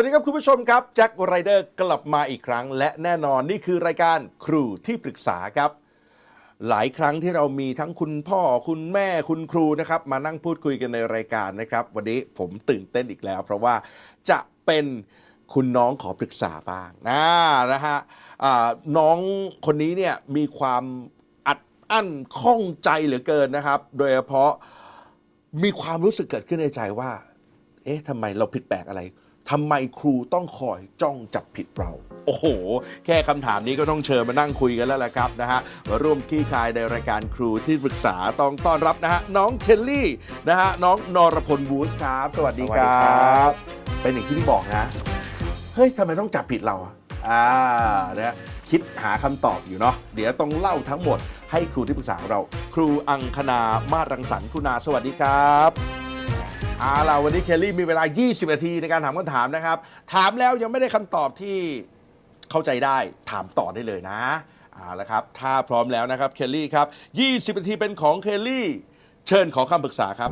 วัสดีครับคุณผู้ชมครับแจ็คไรเดอร์กลับมาอีกครั้ง และแน่นอนนี่คือรายการครูที่ปรึกษาครับ หลายครั้งที่เรามีทั้งคุณพ่อคุณแม่คุณครูนะครับ มานั่งพูดคุยกันในรายการนะครับ วันนี้ผมตื่นเต้นอีกแล้ว เพราะว่าจะเป็นคุณน้องขอปรึกษาบ้างนะนะฮะน้องคนนี้เนี่ยมีความอัดอั้นข้องใจเหลือเกินนะครับ โดยเฉพาะมีความรู้สึกเกิดขึ้นในใจว่า เอ๊ะทำไมเราผิดแปลกอะไร ทำไมครูต้องคอยจ้องจับผิดเรา โอ้โห แค่คำถามนี้ก็ต้องเชิญมานั่งคุยกันแล้วละครับนะฮะมาร่วมขี้คายในรายการครูที่ปรึกษาต้องต้อนรับนะฮะน้องเคลลี่นะฮะน้องนรพลบูสครับ สวัสดีคสวัสดีรัครับบเป็นอย่างที่พี่บอกนะเฮ้ยทำไมต้องจับผิดเราอะอ่านะฮะคิดหาคำตอบอยู่เนาะเดี๋ยวต้องเล่าทั้งหมดให้ครูที่ปรึกษาของเรา ครูอังคณามาศรังสรรค์คุณาสวัสดีครับ เอาล่ะวันนี้เคลลี่มีเวลา 20 นาทีในการถามคำถามนะครับ ถามแล้วยังไม่ได้คำตอบที่เข้าใจได้ถามต่อได้เลยนะเอาละครับ ถ้าพร้อมแล้วนะครับเคลลี่ครับ 20 นาทีเป็นของเคลลี่ เชิญขอคำปรึกษาครับ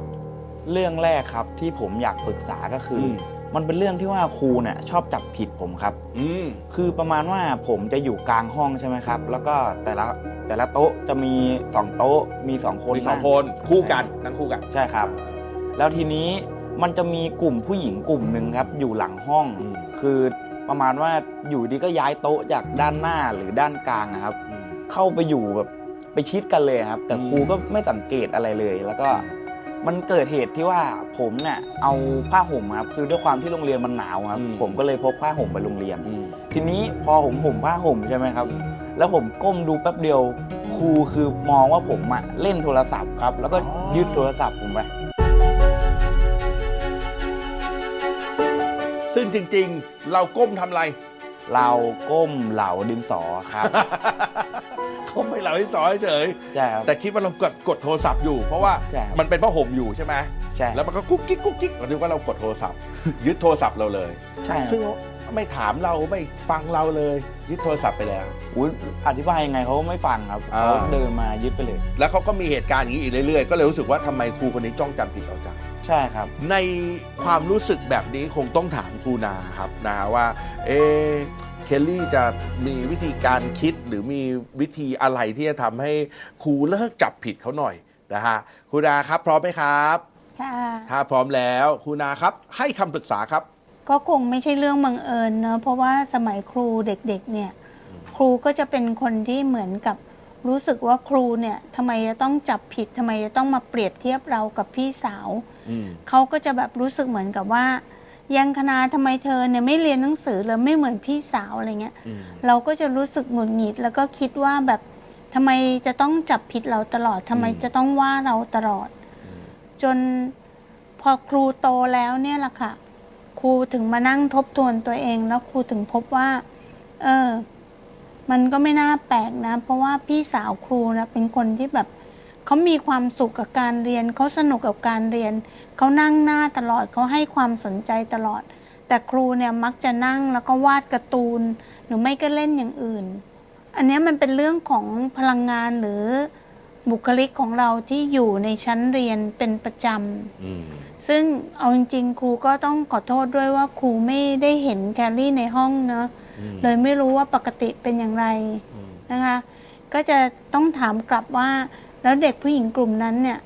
เรื่องแรกครับที่ผมอยากปรึกษาก็คืออม มันเป็นเรื่องที่ว่าครูเนี่ยชอบจับผิดผมครับ อืม คือประมาณว่าผมจะอยู่กลางห้องใช่ไหมครับ แล้วก็แต่ละแต่ละโต๊ะจะมีสองโต๊ะมีสองคนมีสองงคนคู่กันนั่งคู่กัน ใช่ครับ แล้วทีนี้มันจะมีกลุ่มผู้หญิงกลุ่มหนึ่งครับ อยู่หลังห้องอืมคือประมาณว่าอยู่ดีก็ย้ายโต๊ะจากด้านหน้าหรือด้านกลางอะครับ เข้าไปอยู่แบบไปชิดกันเลยครับ แต่อืมครูก็ไม่สังเกตอะไรเลย แล้วก็มันเกิดเหตุที่ว่าผมเนี่ยเอาผ้าห่มครับคือด้วยความที่โรงเรียนมันหนาวครับอืมผมก็เลยพกผ้าห่มไปโรงเรียนอืมทีนี้พอผมห่มผ้าห่มใช่ไหมครับ แล้วผมก้มดูแป๊บเดียวครูคือมองว่าผมอะเล่นโทรศัพท์ครับ แล้วก็ยึดโทรศัพท์ผมไป ซึ่งจริงๆ เราก้มทำอะไร เราก้มเหลาดินสอครับก้มไปเหล่าที่สอนเฉยใช่ครับ แต่คิดว่าเรากดกดโทรศัพท์อยู่ เพราะว่าใช่ครับ มันเป็นผ้าห่มอยู่ใช่ไหมใช่แล้วมันก็กุ๊กกิ๊กกุ๊กกิ๊กเราคิดว่าเรากดโทรศัพท์ ยึดโทรศัพท์เราเลย ใช่ครับซึ่งไม่ถามเราไม่ฟังเราเลย ยึดโทรศัพท์ไปแล้ว อุ๊ยอธิบายยังไงเขาก็ไม่ฟังครับอ่า เขาเดินมายึดไปเลย แล้วเขาก็มีเหตุการณ์อย่างนี้อีกเรื่อยๆ ก็เลยรู้สึกว่าทำไมครูคนนี้จ้องจำผิดเราจัง ใช่ครับ ในความรู้สึกแบบนี้คงต้องถามครูนาครับนะว่า เอะเคลลี่จะมีวิธีการคิดหรือมีวิธีอะไรที่จะทำให้ครูเลิกจับผิดเขาหน่อยนะฮะครูนาครับพร้อมไหมครับค่ะถ้าพร้อมแล้วครูนาครับ ให้คำปรึกษาครับ ก็คงไม่ใช่เรื่องบังเอิญเนอะเพราะว่าสมัยครูเด็กๆเนี่ย ครูก็จะเป็นคนที่เหมือนกับรู้สึกว่าครูเนี่ยทำไมจะต้องจับผิดทำไมจะต้องมาเปรียบเทียบเรากับพี่สาวอืม เขาก็จะแบบรู้สึกเหมือนกับว่า ยังคณาทำไมเธอเนี่ยไม่เรียนหนังสือเลยไม่เหมือนพี่สาวอะไรเงี้ยอืมเราก็จะรู้สึกหงุดหงิด แล้วก็คิดว่าแบบทำไมจะต้องจับผิดเราตลอดทำไมอืมจะต้องว่าเราตลอด จนพอครูโตแล้วเนี่ยแหละค่ะ ครูถึงมานั่งทบทวนตัวเอง แล้วครูถึงพบว่า เออ มันก็ไม่น่าแปลกนะ เพราะว่าพี่สาวครูนะเป็นคนที่แบบ เขามีความสุขกับการเรียนเขาสนุกกับการเรียนเขานั่งหน้าตลอดเขาให้ความสนใจตลอด แต่ครูเนี่ยมักจะนั่งแล้วก็วาดการ์ตูน หรือไม่ก็เล่นอย่างอื่น อันเนี้ยมันเป็นเรื่องของพลังงานหรือบุคลิกของเราที่อยู่ในชั้นเรียนเป็นประจำอืมซึ่งเอาจริงๆ ครูก็ต้องขอโทษด้วยว่าครูไม่ได้เห็นแคลรี่ในห้องเนอะอืมเลยไม่รู้ว่าปกติเป็นอย่างไรอืมนะคะ ก็จะต้องถามกลับว่า แล้วเด็กผู้หญิงกลุ่มนั้นเนี่ย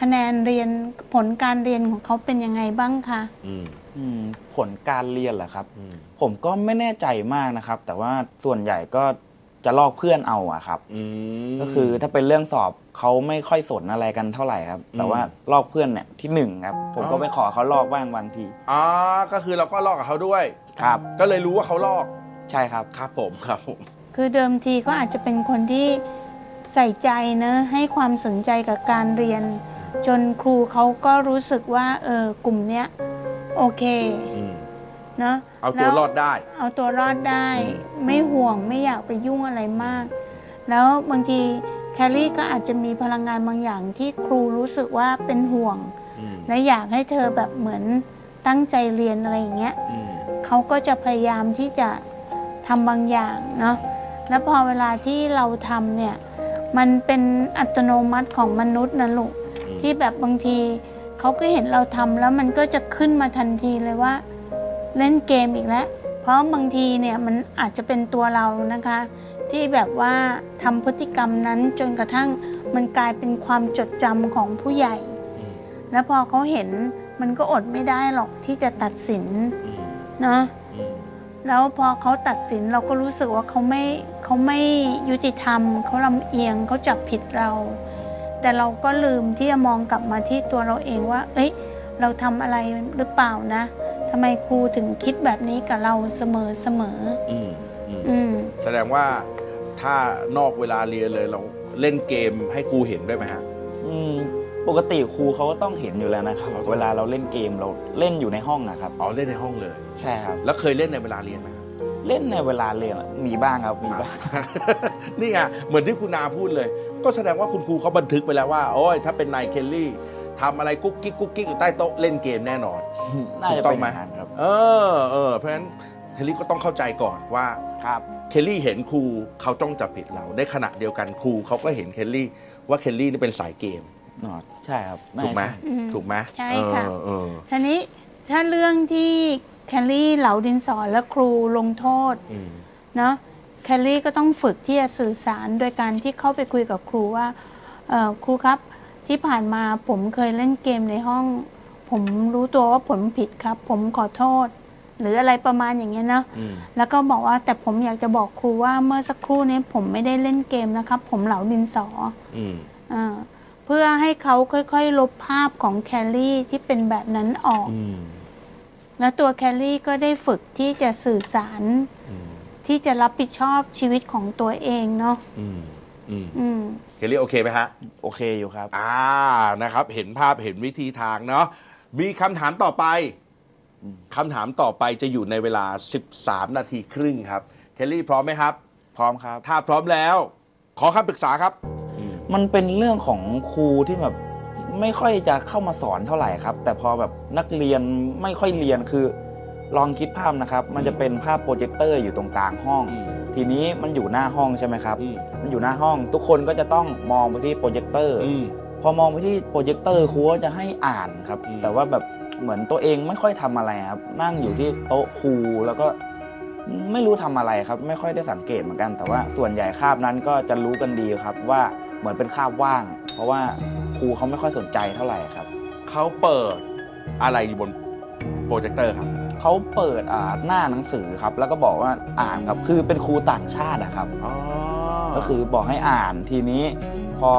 คะแนนเรียนผลการเรียนของเขาเป็นยังไงบ้างคะอืม อืมผลการเรียนเหรอครับ อืม ผมก็ไม่แน่ใจมากนะครับ แต่ว่าส่วนใหญ่ก็จะลอกเพื่อนเอาอะครับ อืม ก็คือถ้าเป็นเรื่องสอบเขาไม่ค่อยสนอะไรกันเท่าไหร่ครับ แต่อืมว่าลอกเพื่อนเนี่ยที่หนึ่งครับ ผมก็อ๋อ ไปขอเขาลอกบ้างบางทีอ๋อก็คือเราก็ลอกกับเขาด้วย ครับ ก็เลยรู้ว่าเขาลอก ใช่ครับ ครับผมครับผม คือเดิมทีก็อาจจะเป็นคนที่ ใส่ใจเนอะให้ความสนใจกับการเรียน จนครูเขาก็รู้สึกว่าเออกลุ่มเนี้ยโอเคอืมเนอะเอาตัวแล้รอดได้ เอาตัวรอดได้อืมไม่ห่วงไม่อยากไปยุ่งอะไรมาก แล้วบางทีแคลรี่ก็อาจจะมีพลังงานบางอย่างที่ครูรู้สึกว่าเป็นห่วง อืมและอยากให้เธอแบบเหมือนตั้งใจเรียนอะไรอย่างเงี้ย อืมเขาก็จะพยายามที่จะทำบางอย่างเนาะ แล้วพอเวลาที่เราทำเนี่ย มันเป็นอัตโนมัติของมนุษย์นะลูกอืมที่แบบบางทีเขาก็เห็นเราทำแล้วมันก็จะขึ้นมาทันทีเลยว่า เล่นเกมอีกแล้ว เพราะบางทีเนี่ยมันอาจจะเป็นตัวเรานะคะ ที่แบบว่าทำพฤติกรรมนั้นจนกระทั่งมันกลายเป็นความจดจำของผู้ใหญ่อืมแล้วพอเขาเห็นมันก็อดไม่ได้หรอกที่จะตัดสินอืมเนาะอืมแล้วพอเขาตัดสินเราก็รู้สึกว่าเขาไม่ เขาไม่ยุติธรรม เขาลำเอียงเขาจับผิดเรา แต่เราก็ลืมที่จะมองกลับมาที่ตัวเราเองว่า เอ้ย เราทำอะไรหรือเปล่านะทำไมครูถึงคิดแบบนี้กับเราเสมอเสมออืมอืมอืมแสดงว่าถ้านอกเวลาเรียนเลยเราเล่นเกมให้ครูเห็นด้วยไหมฮะ อืมปกติครูเขาก็ต้องเห็นอยู่แล้วนะครับเขาต้อง เวลาเราเล่นเกมเราเล่นอยู่ในห้องนะครับ อ๋อเล่นในห้องเลย ใช่ครับ แล้วเคยเล่นในเวลาเรียนไหมฮะ เล่นในเวลาเรียนอะมีบ้างครับมีบ้าง นี่ไงเหมือนที่คุณนาพูดเลย ก็แสดงว่าคุณครูเขาบันทึกไปแล้วว่า โอ้ยถ้าเป็นนายเคลลี่ทำอะไรกุ๊กกิ๊กกุ๊กกิ๊กอยู่ใต้โต๊ะเล่นเกมแน่นอนน่าถูจะกต้อเป็งนไหมอย่างนั้นครับ เออเออเพราะฉะนั้นเคลลี่ก็ต้องเข้าใจก่อนว่าครับเคลลี่เห็นครูเขาต้องจับผิดเราในขณะเดียวกันครูเขาก็เห็นเคลลี่ว่าเคลลี่นี่เป็นสายเกมอ๋อใช่ครับน่าถูกไหมจะใช่อืมถูกไหมใช่ค่ะเออเออทีนี้ถ้าเรื่องที่ แคลรี่เหลาดินสอและครูลงโทษอืมเนาะแคลรี่ก็ต้องฝึกที่จะสื่อสารโดยการที่เข้าไปคุยกับครูว่าเอ่อครูครับที่ผ่านมาผมเคยเล่นเกมในห้อง ผมรู้ตัวว่าผมผิดครับ ผมขอโทษ หรืออะไรประมาณอย่างเงี้ยเนาะ อืมแล้วก็บอกว่าแต่ผมอยากจะบอกครูว่าเมื่อสักครู่นี้ผมไม่ได้เล่นเกมนะครับ ผมเหลาดินสออืมอาเพื่อให้เขาค่อยๆ ลบภาพของแคลรี่ที่เป็นแบบนั้นออก อืม แล้วตัวแคลรี่ก็ได้ฝึกที่จะสื่อสาร อืมที่จะรับผิดชอบชีวิตของตัวเองเนาะอืมอืมอืม เคลลี่โอเคไหมฮะ โอเคอยู่ครับ อ่านะครับ เห็นภาพเห็นวิธีทางเนาะมีคำถามต่อไปคำถามต่อไปจะอยู่ในเวลา 13 นาทีครึ่งครับ เคลลี่พร้อมไหมครับ พร้อมครับ ถ้าพร้อมแล้ว ขอคำปรึกษาครับ มันเป็นเรื่องของครูที่แบบ ไม่ค่อยจะเข้ามาสอนเท่าไหร่ครับ แต่พอแบบนักเรียนไม่ค่อยเรียนคือ ลองคิดภาพนะครับ มันจะเป็นภาพโปรเจคเตอร์อยู่ตรงกลางห้องอืมทีนี้มันอยู่หน้าห้องใช่ไหมครับอืมมันอยู่หน้าห้องทุกคนก็จะต้องมองไปที่โปรเจคเตอร์อืมพอมองไปที่โปรเจคเตอร์ครูก็จะให้อ่านครับอืมแต่ว่าแบบเหมือนตัวเองไม่ค่อยทำอะไรครับ นั่งอยู่ที่โต๊ะครูแล้วก็ไม่รู้ทำอะไรครับ ไม่ค่อยได้สังเกตเหมือนกัน แต่ว่าส่วนใหญ่คาบนั้นก็จะรู้กันดีครับว่าเหมือนเป็นคาบว่าง เพราะว่าครูเขาไม่ค่อยสนใจเท่าไหร่ครับ เขาเปิดอะไรอยู่บนโปรเจคเตอร์ครับ เขาเปิดอ่าหน้าหนังสือครับ แล้วก็บอกว่าอ่านครับคือเป็นครูต่างชาติอะครับ อ๋อก็คือบอกให้อ่านทีนี้ พอ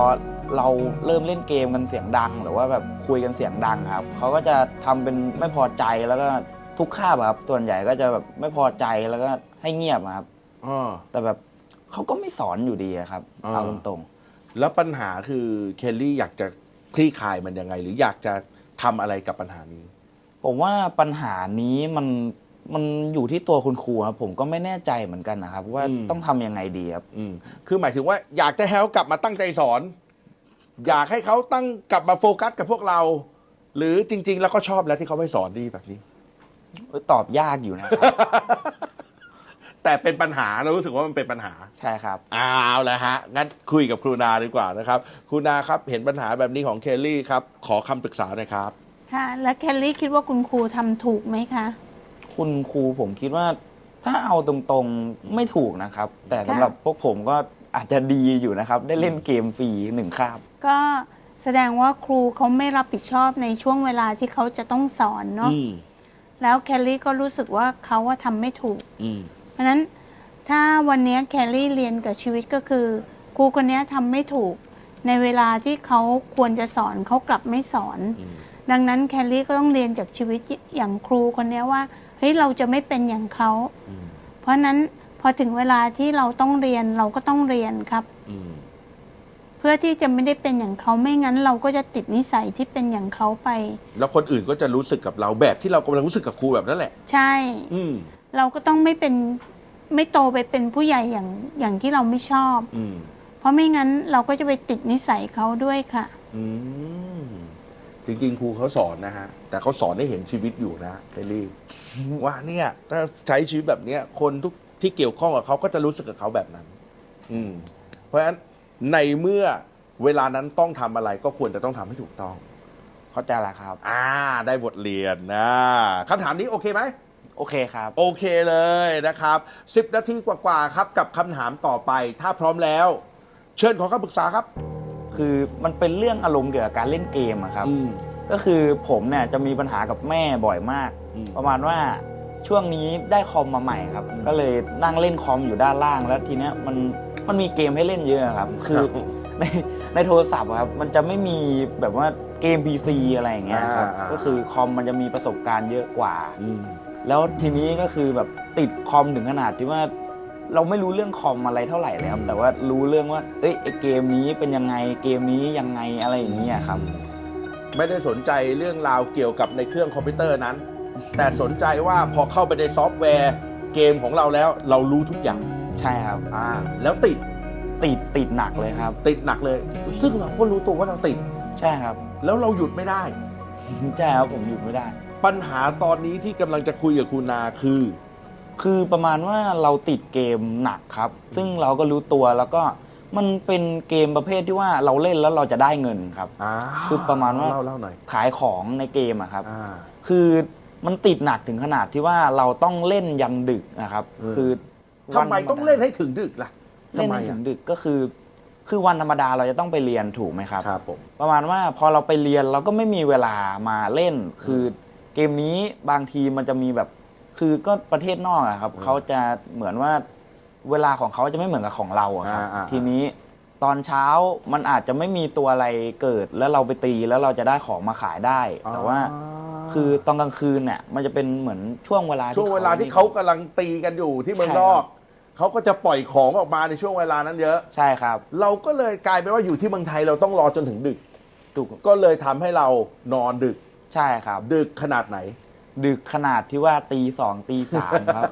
เราเริ่มเล่นเกมกันเสียงดัง หรือว่าแบบคุยกันเสียงดังครับเขาก็จะทำเป็นไม่พอใจแล้วก็ทุกคาบอะครับ ส่วนใหญ่ก็จะแบบไม่พอใจแล้วก็ให้เงียบอะครับอ๋อแต่แบบเขาก็ไม่สอนอยู่ดีอะครับ อ่า เอาตรง แล้วปัญหาคือเคลลี่อยากจะคลี่คลายมันยังไง หรืออยากจะทำอะไรกับปัญหานี้ๆผมว่าปัญหานี้มันมันอยู่ที่ตัวคุณครูครับผมก็ไม่แน่ใจเหมือนกันนะครับ ว่าอืม ต้องทำยังไงดีครับ อืมคือหมายถึงว่าอยากจะให้เขากลับมาตั้งใจสอน อยากให้เขาตั้งกลับมาโฟกัสกับพวกเรา หรือจริง ๆ แล้วก็ชอบแล้วที่เขาไม่สอนดีแบบนี้ ตอบยากอยู่นะครับ แต่เป็นปัญหาเรารู้สึกว่ามันเป็นปัญหาใช่ครับเอาละฮะ งั้นคุยกับครูนาดีกว่านะครับ ครูนาครับเห็นปัญหาแบบนี้ของเคลลี่ครับ ขอคำปรึกษาหน่อยครับ ค่ะ แล้วแคลรี่คิดว่าคุณครูทำถูกไหมคะ คุณครูผมคิดว่า ถ้าเอาตรงๆไม่ถูกนะครับ แต่สำหรับพวกผมก็อาจจะดีอยู่นะครับ ได้เล่นเกมฟรีหนึ่งคาบ ก็แสดงว่าครูเขาไม่รับผิดชอบในช่วงเวลาที่เขาจะต้องสอนเนาะ อืมแล้วแคลรี่ก็รู้สึกว่าเขาว่าทำไม่ถูก อืม เพราะฉะนั้นถ้าวันนี้แคลรี่เรียนกับชีวิตก็คือครูคนนี้ทำไม่ถูก ในเวลาที่เขาควรจะสอนเขากลับไม่สอน อืมดังนั้นแคลรี่ก็ต้องเรียนจากชีวิตอย่างครูคนนี้ว่าเฮ้ยเราจะไม่เป็นอย่างเขา อืมเพราะฉะนั้นพอถึงเวลาที่เราต้องเรียนเราก็ต้องเรียนครับ อืมเพื่อที่จะไม่ได้เป็นอย่างเขาไม่งั้นเราก็จะติดนิสัยที่เป็นอย่างเขาไป แล้วคนอื่นก็จะรู้สึกกับเราแบบที่เรากำลังรู้สึกกับครูแบบนั้นแหละ ใช่ อืม เราก็ต้องไม่เป็นไม่โตไปเป็นผู้ใหญ่อย่างอย่างที่เราไม่ชอบ อืมเพราะไม่งั้นเราก็จะไปติดนิสัยเขาด้วยค่ะ อืมจริงๆครูเขาสอนนะฮะ แต่เขาสอนให้เห็นชีวิตอยู่นะเคลลี่ ว่าเนี่ยถ้าใช้ชีวิตแบบเนี้ยคนทุกที่เกี่ยวข้องกับเขาก็จะรู้สึกกับเขาแบบนั้น อืม เพราะฉะนั้นในเมื่อเวลานั้นต้องทำอะไรก็ควรจะต้องทำให้ถูกต้อง เข้าใจละครับ อ่า ได้บทเรียนนะคำถามนี้โอเคไหม โอเคครับ โอเคเลยนะครับ 10 นาทีกว่าๆครับกับคำถามต่อไป ถ้าพร้อมแล้ว เชิญขอคำปรึกษาครับคือมันเป็นเรื่องอารมณ์เกี่ยวกับการเล่นเกมอะครับ อืม ก็คือผมเนี่ยจะมีปัญหากับแม่บ่อยมาก อืมประมาณว่าช่วงนี้ได้คอมมาใหม่ครับก็เลยนั่งเล่นคอมอยู่ด้านล่าง แล้วทีเนี้ยมันมันมีเกมให้เล่นเยอะครับ คือในในโทรศัพท์อะครับมันจะไม่มีแบบว่าเกม PC อะไรอย่างเงี้ยครับอ่าก็คือคอมมันจะมีประสบการณ์เยอะกว่า อืม แล้วทีนี้ก็คือแบบติดคอมถึงขนาดที่ว่าเราไม่รู้เรื่องคอมอะไรเท่าไหร่เลยครับแต่ว่ารู้เรื่องว่าเอ้ยไอเกมนี้เป็นยังไงเกมนี้ยังไงอะไรอย่างเงี้ยครับ ไม่ได้สนใจเรื่องราวเกี่ยวกับในเครื่องคอมพิวเตอร์นั้น แต่สนใจว่าพอเข้าไปในซอฟต์แวร์เกมของเราแล้วเรารู้ทุกอย่างใช่ครับ อ่าแล้วติดติดติดหนักเลยครับ ติดหนักเลย ซึ่งเราก็รู้ตัวว่าเราติด ใช่ครับ แล้วเราหยุดไม่ได้ ใช่ครับผมหยุดไม่ได้ ปัญหาตอนนี้ที่กำลังจะคุยกับคุณนาคือ คือประมาณว่าเราติดเกมหนักครับ ซึ่งเราก็รู้ตัวแล้วก็มันเป็นเกมประเภทที่ว่าเราเล่นแล้วเราจะได้เงินครับ อ่าคือประมาณว่า เล่าเล่าหน่อยขายของในเกมอะครับ อ่า คือมันติดหนักถึงขนาดที่ว่าเราต้องเล่นยันดึกนะครับอืมคือทำไมต้องเล่นให้ถึงดึกล่ะเล่นทำไมให้ถึอะงดึกก็คือ คือวันธรรมดาเราจะต้องไปเรียนถูกไหมครับ ครับผม ประมาณว่าพอเราไปเรียนเราก็ไม่มีเวลามาเล่น คือ เกมนี้บางทีมันจะมีแบบ คือก็ประเทศนอกอะครับอืมเขาจะเหมือนว่าเวลาของเขาจะไม่เหมือนกับของเราอะครับ อ่าอ่าทีนี้ตอนเช้ามันอาจจะไม่มีตัวอะไรเกิด แล้วเราไปตีแล้วเราจะได้ของมาขายได้ แต่ว่าคือตอนกลางคืนเนี่ยมันจะเป็นเหมือนช่วงเวลาช่วงเวลาที่เขากำลังตีกันอยู่ที่เมืองนอกเขาก็จะปล่อยของออกมาในช่วงเวลานั้นเยอะ ใช่ครับเราก็เลยกลายเป็นว่าอยู่ที่เมืองไทยเราต้องรอจนถึงดึก ถูก ก็เลยทำให้เรานอนดึก ใช่ครับ ดึกขนาดไหน ดึกขนาดที่ว่าตีสองตีสามครับ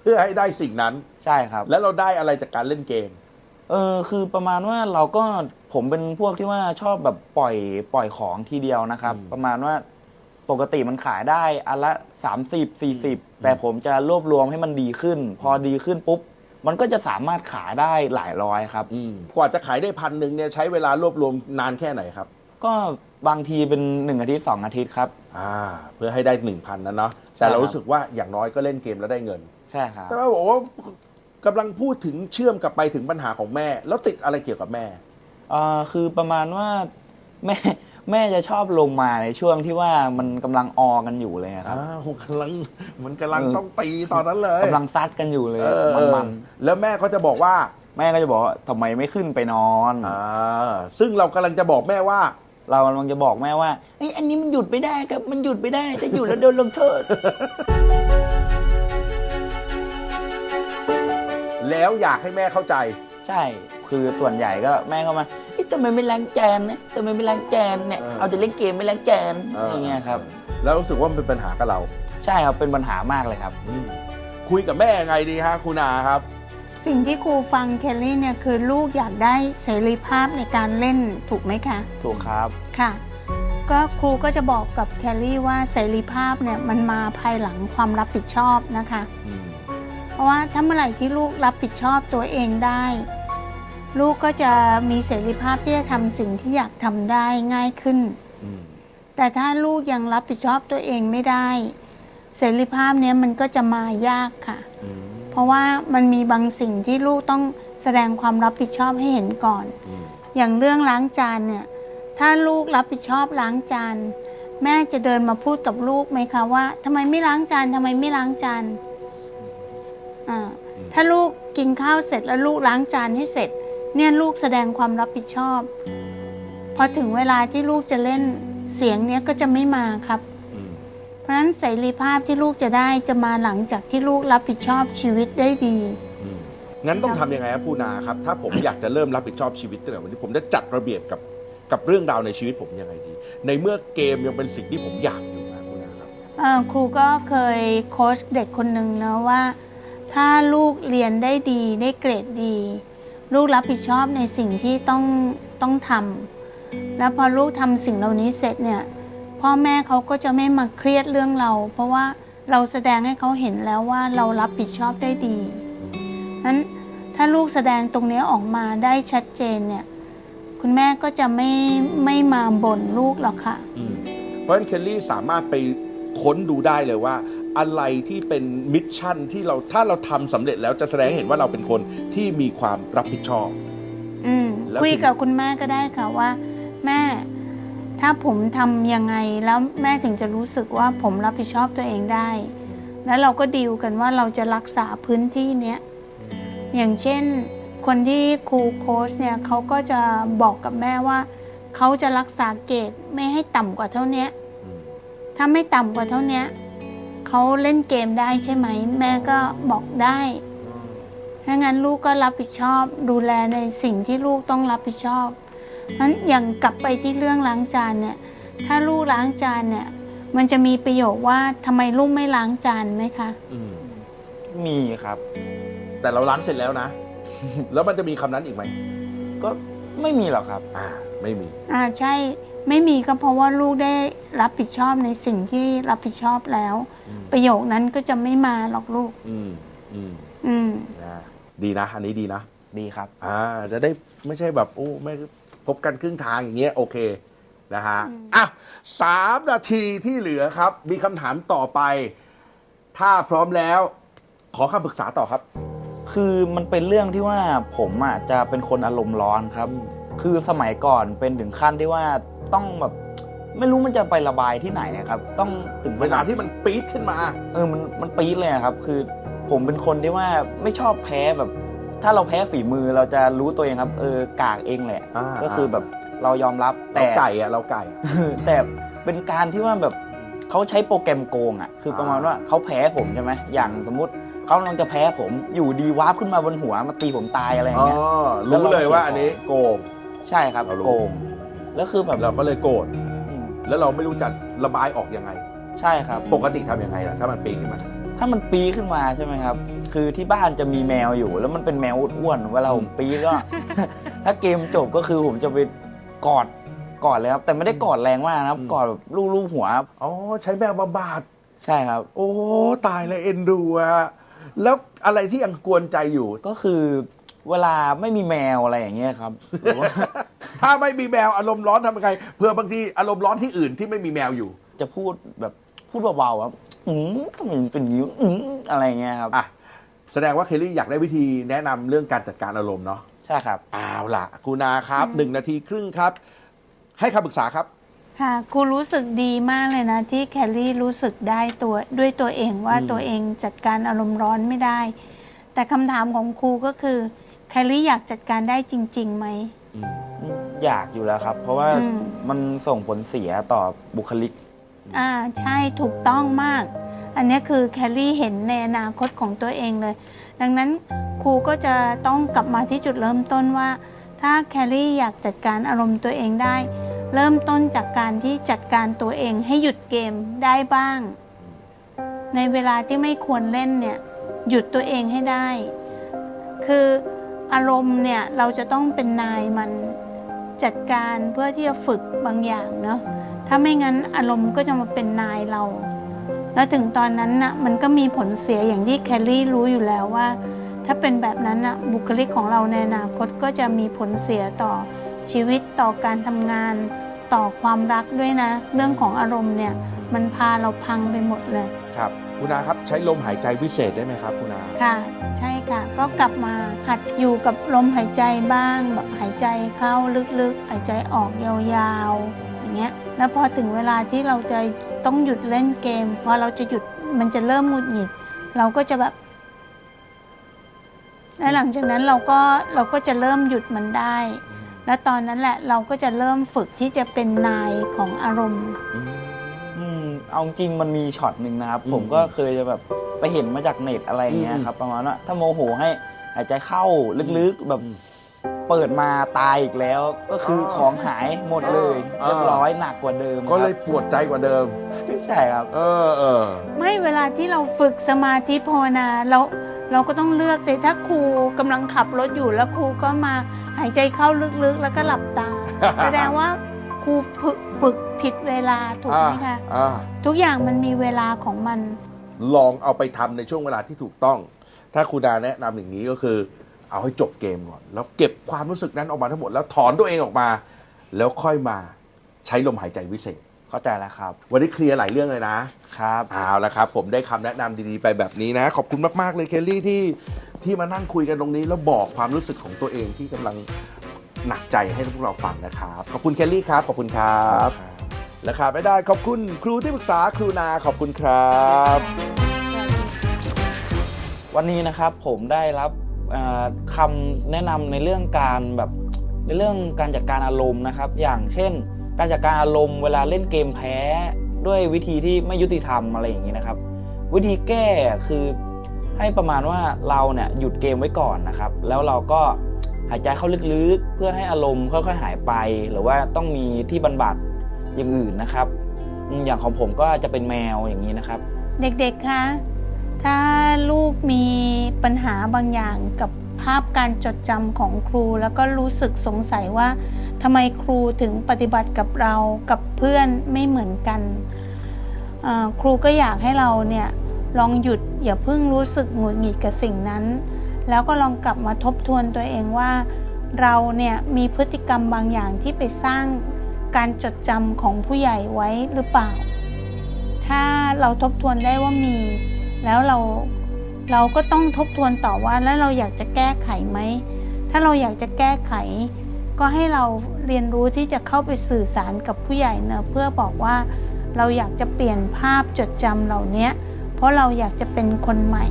เพื่อให้ได้สิ่งนั้น ใช่ครับ แล้วเราได้อะไรจากการเล่นเกม เออคือประมาณว่าเราก็ผมเป็นพวกที่ว่าชอบแบบปล่อยปล่อยของทีเดียวนะครับอืมประมาณว่าปกติมันขายได้อันละ 30 40 แต่ผมจะรวบรวมให้มันดีขึ้น พอดีขึ้นปุ๊บ มันก็จะสามารถขายได้หลายร้อยครับอืมกว่าจะขายได้พันหนึ่งเนี่ยใช้เวลารวบรวมนานแค่ไหนครับ ก็บางทีเป็น1อาทิตย์2อาทิตย์ครับ อ่า เพื่อให้ได้หนึ่งพันนั้นเนาะแต่เราใช่ครับรู้สึกว่าอย่างน้อยก็เล่นเกมแล้วได้เงิน ใช่ครับ แต่ว่าบอกว่ากำลังพูดถึงเชื่อมกลับไปถึงปัญหาของแม่ แล้วติดอะไรเกี่ยวกับแม่เออคือประมาณว่าแม่แม่จะชอบลงมาในช่วงที่ว่ามันกำลังออกันอยู่เลยอะครับ อ้าวกำลังมันกำลังเออต้องตีตอนนั้นเลยกำลังซัดกันอยู่เลยเออเออมันแล้วแม่ก็จะบอกว่าๆแม่ก็จะบอกว่าทำไมไม่ขึ้นไปนอน อ่าซึ่งเรากำลังจะบอกแม่ว่า เรากำลังจะบอกแม่ว่าเอ้ยอันนี้มันหยุดไม่ได้ครับ มันหยุดไม่ได้ถ้าหยุดแล้วโดนลงโทษ แล้วอยากให้แม่เข้าใจ ใช่ คือส่วนใหญ่ก็แม่ก็มาเอ๊ะทำไมไม่ล้างจานนะทำไมไม่ล้างจานเนี่ย เออ เอาแต่เล่นเกมไม่ล้างจานอย่างเงี้ยครับ แล้วรู้สึกว่ามันเป็นปัญหากับเราใช่ครับ เป็นปัญหามากเลยครับอืมคุยกับแม่ยังไงดีฮะคุณอาครับ สิ่งที่ครูฟังเคลลี่เนี่ยคือลูกอยากได้เสรีภาพในการเล่นถูกไหมคะ ถูกครับ ค่ะ ก็ครูก็จะบอกกับแคลรี่ว่าเสรีภาพเนี่ยมันมาภายหลังความรับผิดชอบนะคะ อืมเพราะว่าถ้าเมื่อไหร่ที่ลูกรับผิดชอบตัวเองได้ ลูกก็จะมีเสรีภาพที่จะทำสิ่งที่อยากทำได้ง่ายขึ้น อืมแต่ถ้าลูกยังรับผิดชอบตัวเองไม่ได้ เสรีภาพเนี้ยมันก็จะมายากค่ะ อืม เพราะว่ามันมีบางสิ่งที่ลูกต้องแสดงความรับผิดชอบให้เห็นก่อน อืมอย่างเรื่องล้างจานเนี่ย ถ้าลูกรับผิดชอบล้างจาน แม่จะเดินมาพูดกับลูกไหมคะว่าทำไมไม่ล้างจานทำไมไม่ล้างจานอ่าถ้าลูกกินข้าวเสร็จแล้วลูกล้างจานให้เสร็จ เนี่ยลูกแสดงความรับผิดชอบ พอถึงเวลาที่ลูกจะเล่นเสียงเนี้ยก็จะไม่มาครับอืม เพราะฉะนั้นเสรีภาพที่ลูกจะได้จะมาหลังจากที่ลูกรับผิดชอบชีวิตได้ดี อืมงั้นต้องทำยังไงครับคุณอาครับ ถ้าผมอยากจะเริ่มรับผิดชอบชีวิตตั้งแต่วันนี้ผมจะจัดระเบียบกับกับเรื่องราวในชีวิตผมยังไงดี ในเมื่อเกมยังเป็นสิ่งที่ผมอยากอยู่นะคุณอาครับ เอ่อครูก็เคยโค้ชเด็กคนหนึ่งนะว่า ถ้าลูกเรียนได้ดีได้เกรดดี ลูกรับผิดชอบในสิ่งที่ต้องต้องทำแล้วพอลูกทำสิ่งเหล่านี้เสร็จเนี่ย พ่อแม่เขาก็จะไม่มาเครียดเรื่องเรา เพราะว่าเราแสดงให้เขาเห็นแล้วว่าเรารับผิดชอบได้ดีนั้นถ้าลูกแสดงตรงนี้ออกมาได้ชัดเจนเนี่ย คุณแม่ก็จะไม่ไม่มาบ่นลูกหรอกค่ะอืมเพราะฉะนั้นเคลลี่สามารถไปค้นดูได้เลยว่า อะไรที่เป็นมิชชั่นที่เราถ้าเราทำสำเร็จแล้วจะแสดงให้เห็นว่าเราเป็นคนที่มีความรับผิดชอบ อืมแล้วคุยทีกับคุณแม่ก็ได้ค่ะว่า แม่ ถ้าผมทำยังไงแล้วแม่ถึงจะรู้สึกว่าผมรับผิดชอบตัวเองได้ แล้วเราก็ดีลกันว่าเราจะรักษาพื้นที่เนี้ยอย่างเช่น คนที่ครูโค้ชเนี่ยเขาก็จะบอกกับแม่ว่าเขาจะรักษาเกรดไม่ให้ต่ำกว่าเท่านี้ถ้าไม่ต่ำกว่าเท่านี้เขาเล่นเกมได้ใช่ไหม แม่ก็บอกได้ถ้างั้นลูกก็รับผิดชอบดูแลในสิ่งที่ลูกต้องรับผิดชอบ นั้นอย่างกลับไปที่เรื่องล้างจานเนี่ย ถ้าลูกล้างจานเนี่ย มันจะมีประโยคว่าทำไมลูกไม่ล้างจานไหมคะ อืมมีครับ แต่เราล้างเสร็จแล้วนะ แล้วมันจะมีคำนั้นอีกไหมก็ไม่มีหรอกครับ อ่า ไม่มี อ่าใช่ไม่มีก็เพราะว่าลูกได้รับผิดชอบในสิ่งที่รับผิดชอบแล้ว อืม ประโยคนั้นก็จะไม่มาหรอกลูก อืมอืมอืม นะดีนะ อันนี้ดีนะ ดีครับ อ่า จะได้ไม่ใช่แบบโอ้ไม่ พบกันครึ่งทางอย่างเงี้ยโอเคนะฮะอะสามนาทีที่เหลือครับ มีคำถามต่อไป ถ้าพร้อมแล้ว ขอคำปรึกษาต่อครับ คือมันเป็นเรื่องที่ว่าผมอะจะเป็นคนอารมณ์ร้อนครับ คือสมัยก่อนเป็นถึงขั้นที่ว่าต้องแบบไม่รู้มันจะไประบายที่ไหนอะครับ ต้องถึงเวลาที่มันปี๊ดขึ้นมา เออมันมันปี๊ดเลยอะครับ คือผมเป็นคนที่ว่าไม่ชอบแพ้แบบ ถ้าเราแพ้ฝีมือเราจะรู้ตัวเองครับ เออกากเองแหละ อ่า ก็คือแบบเรายอมรับเราแต่ไก่อะเราไก่อะ แต่เป็นการที่ว่าแบบเขาใช้โปรแกรมโกงอะ คือประมาณว่าเขาแพ้ผมใช่ไหมอย่างสมมุติเขากำลังจะแพ้ผมอยู่ดีวาร์ปขึ้นมาบนหัวมาตีผมตายอะไรอย่างอ๋อ เงี้ย รู้เลยว่าอันนี้โกง ใช่ครับเรารู้ โกงแล้วคือแบบเราก็เลยโกรธ อืมแล้วเราไม่รู้จะระบายออกยังไง ใช่ครับ ปกติทำยังไงล่ะ ถ้ามันปี๊ดขึ้นมา ถ้ามันปีขึ้นมาใช่ไหมครับ คือที่บ้านจะมีแมวอยู่ แล้วมันเป็นแมวอ้วนๆเวลาผมปีก็ ถ้าเกมจบก็คือผมจะไปกอดกอดเลยครับ แต่ไม่ได้กอดแรงมากนะครับอืมกอดแบบลูบๆหัวครับอ๋อ ใช้แมวบำบัดใช่ครับ โอ้ ตายเลยเอ็นดูอะแล้วอะไรที่ยังกวนใจอยู่ ก็คือเวลาไม่มีแมวอะไรอย่างเงี้ยครับหรือว่าถ้าไม่มีแมวอารมณ์ร้อนทำยังไงเพื่อบางทีอารมณ์ร้อนที่อื่นที่ไม่มีแมวอยู่ จะพูดแบบพูดเบาๆครับ อืมทำไมมันเป็นอย่างนี้อืมอะไรเงี้ยครับอะแสดงว่าเคลลี่อยากได้วิธีแนะนำเรื่องการจัดการอารมณ์เนาะใช่ครับ เอาล่ะคุณนาครับหนึ่งนาทีครึ่งครับ ให้คำปรึกษาครับ ค่ะครูรู้สึกดีมากเลยนะ ที่แคลรี่รู้สึกได้ตัวด้วยตัวเองว่าอืม ตัวเองจัดการอารมณ์ร้อนไม่ได้ แต่คำถามของครูก็คือแคลรี่อยากจัดการได้จริงๆไหมอืมอยากอยู่แล้วครับ เพราะว่าอืม มันส่งผลเสียต่อบุคลิก อ่าใช่ถูกต้องมาก อันนี้คือแคลรี่เห็นในอนาคตของตัวเองเลย ดังนั้นครูก็จะต้องกลับมาที่จุดเริ่มต้นว่า ถ้าแคลรี่อยากจัดการอารมณ์ตัวเองได้ เริ่มต้นจากการที่จัดการตัวเองให้หยุดเกมได้บ้าง ในเวลาที่ไม่ควรเล่นเนี่ยหยุดตัวเองให้ได้ คืออารมณ์เนี่ยเราจะต้องเป็นนายมันจัดการเพื่อที่จะฝึกบางอย่างเนาะ ถ้าไม่งั้นอารมณ์ก็จะมาเป็นนายเรา แล้วถึงตอนนั้นน่ะมันก็มีผลเสียอย่างที่แคลรี่รู้อยู่แล้วว่า ถ้าเป็นแบบนั้นน่ะบุคลิกของเราในอนาคตก็จะมีผลเสียต่อชีวิตต่อการทำงาน ต่อความรักด้วยนะ เรื่องของอารมณ์เนี่ยมันพาเราพังไปหมดเลยครับคุณนาครับใช้ลมหายใจวิเศษได้ไหมครับคุณนาค่ะ ใช่ค่ะ ก็กลับมาหัดอยู่กับลมหายใจบ้างแบบหายใจเข้าลึกๆ หายใจออกยาวๆอย่าง เงี้ย แล้วพอถึงเวลาที่เราจะต้องหยุดเล่นเกม พอเราจะหยุดมันจะเริ่มหงุดหงิด เราก็จะแบบและหลังจากนั้นเราก็เราก็จะเริ่มหยุดมันได้ และตอนนั้นแหละเราก็จะเริ่มฝึกที่จะเป็นนายของอารมณ์ อืมเอาจริงมันมีช็อตหนึ่งนะครับอืมผมก็เคยจะแบบไปเห็นมาจากเน็ตอะไรอย่างเงี้ยอืมครับ ประมาณว่าถ้าโมโหให้หายใจเข้าลึกๆแบบอืม เปิดมาตายอีกแล้ว ก็คือออของหายหมดเลยอ่าเรียบร้อยหนักกว่าเดิมก็เลยครับปวดใจกว่าเดิมใช่ครับ เออเออ ไม่เวลาที่เราฝึกสมาธิภาวนาเราเราก็ต้องเลือกแต่ถ้าครูกำลังขับรถอยู่แล้วครูก็มาหายใจเข้าลึกๆ แล้วก็หลับตา แสดงว่าครูฝึกฝึกผิดเวลาถูกไหมคะ อ่าทุกอย่างมันมีเวลาของมัน ลองเอาไปทำในช่วงเวลาที่ถูกต้อง ถ้าคุณดาแนะนำอย่างนี้ก็คือ เอาให้จบเกมก่อน แล้วเก็บความรู้สึกนั้นออกมาทั้งหมด แล้วถอนตัวเองออกมา แล้วค่อยมาใช้ลมหายใจวิเศษ เข้าใจแล้วครับ วันนี้เคลียร์หลายเรื่องเลยนะครับ เอาละครับ ผมได้คำแนะนำดีๆไปแบบนี้นะ ขอบคุณมากๆเลยเคลลี่ที่ที่มานั่งคุยกันตรงนี้แล้วบอกความรู้สึกของตัวเองที่กำลังหนักใจให้พวกเราฟังนะครับ ขอบคุณเคลลี่ครับขอบคุณครับและขาดไม่ได้ขอบคุณครูที่ปรึกษาครูนาขอบคุณครับ วันนี้นะครับผมได้รับเอ่อ คำแนะนำในเรื่องการแบบในเรื่องการจัดการอารมณ์นะครับ อย่างเช่น การจัดการอารมณ์เวลาเล่นเกมแพ้ด้วยวิธีที่ไม่ยุติธรรมอะไรอย่างนี้นะครับ วิธีแก้คือให้ประมาณว่าเราเนี่ยหยุดเกมไว้ก่อนนะครับ แล้วเราก็หายใจเข้าลึกๆ เพื่อให้อารมณ์ค่อยๆหายไป หรือว่าต้องมีที่บรรบัดอย่างอื่นนะครับอืมอย่างของผมก็จะเป็นแมวอย่างนี้นะครับ เด็กๆคะ ถ้าลูกมีปัญหาบางอย่างกับภาพการจดจำของครู แล้วก็รู้สึกสงสัยว่าทำไมครูถึงปฏิบัติกับเรากับเพื่อนไม่เหมือนกัน ครูก็อยากให้เราเนี่ยลองหยุดอย่าเพิ่งรู้สึกหงุดหงิดกับสิ่งนั้น แล้วก็ลองกลับมาทบทวนตัวเองว่า เราเนี่ยมีพฤติกรรมบางอย่างที่ไปสร้างการจดจำของผู้ใหญ่ไว้หรือเปล่า ถ้าเราทบทวนได้ว่ามี แล้วเราเราก็ต้องทบทวนต่อว่าแล้วเราอยากจะแก้ไขไหม ถ้าเราอยากจะแก้ไข ก็ให้เราเรียนรู้ที่จะเข้าไปสื่อสารกับผู้ใหญ่เนอะเพื่อบอกว่าเราอยากจะเปลี่ยนภาพจดจำเหล่านี้เพราะเราอยากจะเป็นคนใหม่